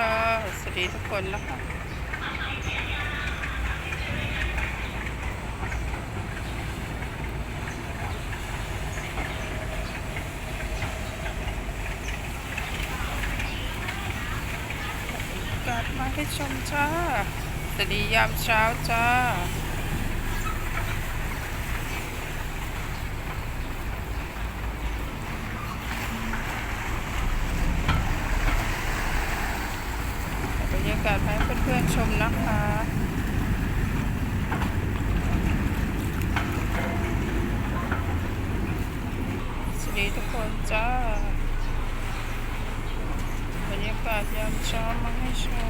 ค่ะ สวัสดีทุกคนนะคะกลับมาให้ชมจ้าสวัสดียามเช้าจ้า บรรยากาศให้เพื่อนๆชมนะคะสวัสดีทุกคนจ้าบรรยากาศยามเช้ามาให้ชม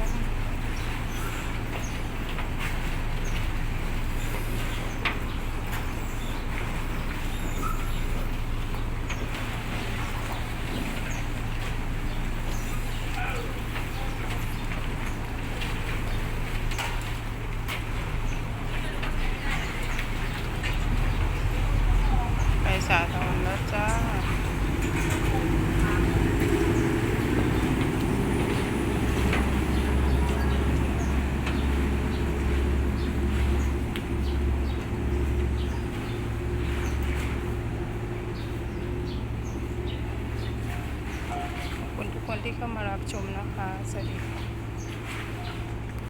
สาธรแล้วจ้าขอบคุณทุกคนที่เข้ามารับชมนะคะ สวัสดีค่ะ